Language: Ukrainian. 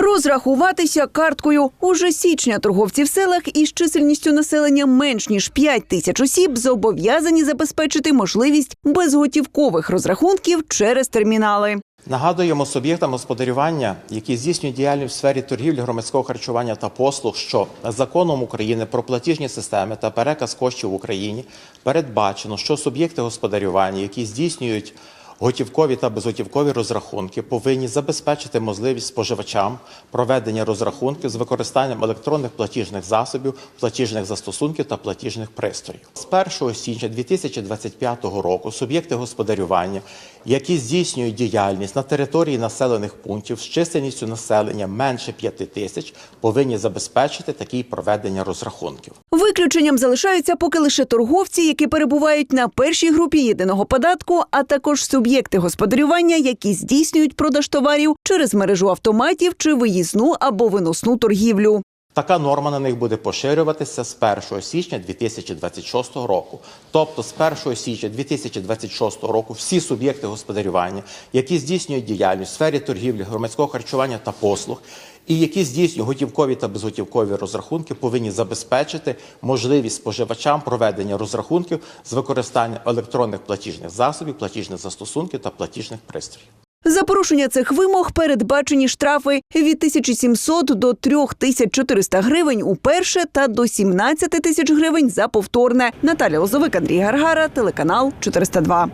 Розрахуватися карткою уже січня торговці в селах із чисельністю населення менш ніж 5 тисяч осіб зобов'язані забезпечити можливість безготівкових розрахунків через термінали. Нагадуємо суб'єктам господарювання, які здійснюють діяльність в сфері торгівлі, громадського харчування та послуг, що законом України про платіжні системи та переказ коштів в Україні передбачено, що суб'єкти господарювання, які здійснюють готівкові та безготівкові розрахунки, повинні забезпечити можливість споживачам проведення розрахунків з використанням електронних платіжних засобів, платіжних застосунків та платіжних пристроїв. З 1 січня 2025 року суб'єкти господарювання, які здійснюють діяльність на території населених пунктів з чисельністю населення менше 5 тисяч, повинні забезпечити такі проведення розрахунків. Виключенням залишаються поки лише торговці, які перебувають на першій групі єдиного податку, а також суб'єкти господарювання, які здійснюють продаж товарів через мережу автоматів чи виїзну або виносну торгівлю. Така норма на них буде поширюватися з 1 січня 2026 року. Тобто з 1 січня 2026 року всі суб'єкти господарювання, які здійснюють діяльність в сфері торгівлі, громадського харчування та послуг, і які здійснюють готівкові та безготівкові розрахунки, повинні забезпечити можливість споживачам проведення розрахунків з використанням електронних платіжних засобів, платіжних застосунків та платіжних пристроїв. За порушення цих вимог передбачені штрафи від 1700 до 3400 гривень уперше та до 17 тисяч гривень за повторне. Наталя Лозовик, Андрій Гаргара, телеканал 402.